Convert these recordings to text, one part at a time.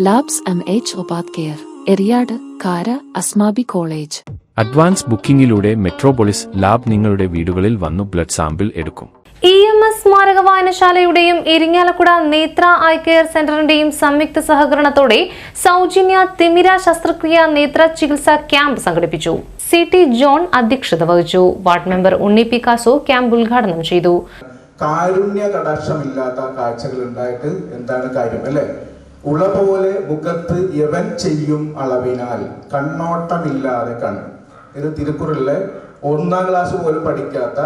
Labs M H ഉപാധ്യർ care Eriyad Kara Asmabi college advance ബുക്കിംഗിലൂടെ Metropolis lab നിങ്ങളുടെ വീടുകളിൽ വന്നു blood sample എടുക്കും. E M S സ്മാരക വായനശാലയുടെയും ഇരിങ്ങാലക്കുട നേത്ര ഐ കെയർ സെന്ററിന്റെയും സംയുക്ത സഹകരണത്തോടെ സൗജന്യ തിമിര ശസ്ത്രക്രിയ നേത്ര ചികിത്സാ ക്യാമ്പ് സംഘടിപ്പിച്ചു. സി ടി ജോൺ അധ്യക്ഷത വഹിച്ചു. Ward member Unni Picasso camp ഉദ്ഘാടനം ചെയ്തു. കാരുണ്യ കടാക്ഷമില്ലാത്ത കാഴ്ചകൾ ഉണ്ടായിട്ട് എന്താണ് കാര്യം അല്ലെ? ഉള പോലെ മുഖത്ത് യവൻ ചെയ്യും അളവിനാൽ കണ്ണോട്ടമില്ലാതെ കണ്ണ്. ഇത് തിരുക്കുറിലെ ഒന്നാം ക്ലാസ് പോലും പഠിക്കാത്ത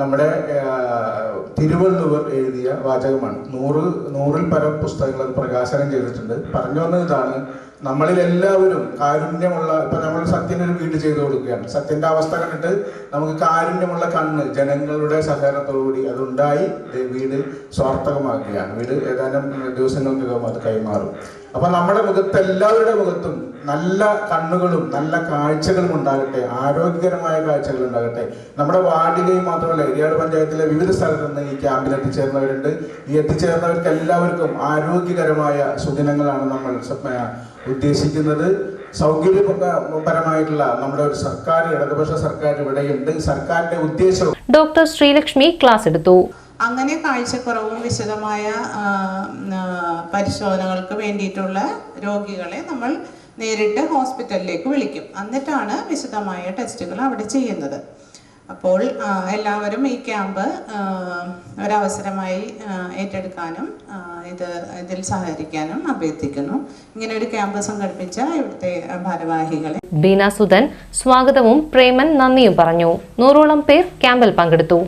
നമ്മുടെ തിരുവള്ളുവർ എഴുതിയ വാചകമാണ്. നൂറ് നൂറിൽ പരം പുസ്തകങ്ങൾ പ്രകാശനം ചെയ്തിട്ടുണ്ട്. പറഞ്ഞു വന്നത് ഇതാണ്. നമ്മളിൽ എല്ലാവരും കാരുണ്യമുള്ള ഇപ്പൊ നമ്മൾ സത്യന് ഒരു വീട് ചെയ്തു കൊടുക്കുകയാണ്. സത്യന്റെ അവസ്ഥ കണ്ടിട്ട് നമുക്ക് കാരുണ്യമുള്ള കണ്ണ് ജനങ്ങളുടെ സഹകരണത്തോടുകൂടി അതുണ്ടായി വീട് സ്വാർത്ഥകമാക്കുകയാണ്. വീട് ഏതാനും ദിവസങ്ങൾക്കകം അത് കൈമാറും. അപ്പൊ നമ്മുടെ മുഖത്ത് എല്ലാവരുടെ മുഖത്തും നല്ല കണ്ണുകളും നല്ല കാഴ്ചകളും ഉണ്ടാകട്ടെ ആരോഗ്യകരമായ കാഴ്ചകൾ ഉണ്ടാകട്ടെ. നമ്മുടെ വാർഡിലെയും മാത്രമല്ല എരിയാട് പഞ്ചായത്തിലെ വിവിധ സ്ഥലത്ത് നിന്ന് ഈ ക്യാമ്പിൽ എത്തിച്ചേർന്നവരുണ്ട്. ഈ എത്തിച്ചേർന്നവർക്ക് എല്ലാവർക്കും ആരോഗ്യകരമായ സുദിനങ്ങളാണ് നമ്മൾ ഉദ്ദേശിക്കുന്നത് സൗകര്യപരമായിട്ടുള്ള നമ്മുടെ ഒരു സർക്കാർ ഇടതുപക്ഷ സർക്കാർ ഇവിടെയുണ്ട്. സർക്കാരിന്റെ ഉദ്ദേശവും ഡോക്ടർ ശ്രീലക്ഷ്മി ക്ലാസ് എടുത്തു. അങ്ങനെ കാഴ്ചക്കുറവും വിശദമായ പരിശോധനകൾക്ക് വേണ്ടിയിട്ടുള്ള രോഗികളെ നമ്മൾ നേരിട്ട് ഹോസ്പിറ്റലിലേക്ക് വിളിക്കും. എന്നിട്ടാണ് വിശദമായ ടെസ്റ്റുകൾ അവിടെ ചെയ്യുന്നത്. അപ്പോൾ എല്ലാവരും ഈ ക്യാമ്പ് ഒരവസരമായി ഏറ്റെടുക്കാനും ഇത് ഇതിൽ സഹകരിക്കാനും അഭ്യർത്ഥിക്കുന്നു. ഇങ്ങനെ ഒരു ക്യാമ്പ് സംഘടിപ്പിച്ച ഇവിടുത്തെ ഭാരവാഹികളെ. ബീന സുധൻ സ്വാഗതവും പ്രേമൻ നന്ദിയും പറഞ്ഞു. നൂറോളം പേർ ക്യാമ്പിൽ പങ്കെടുത്തു.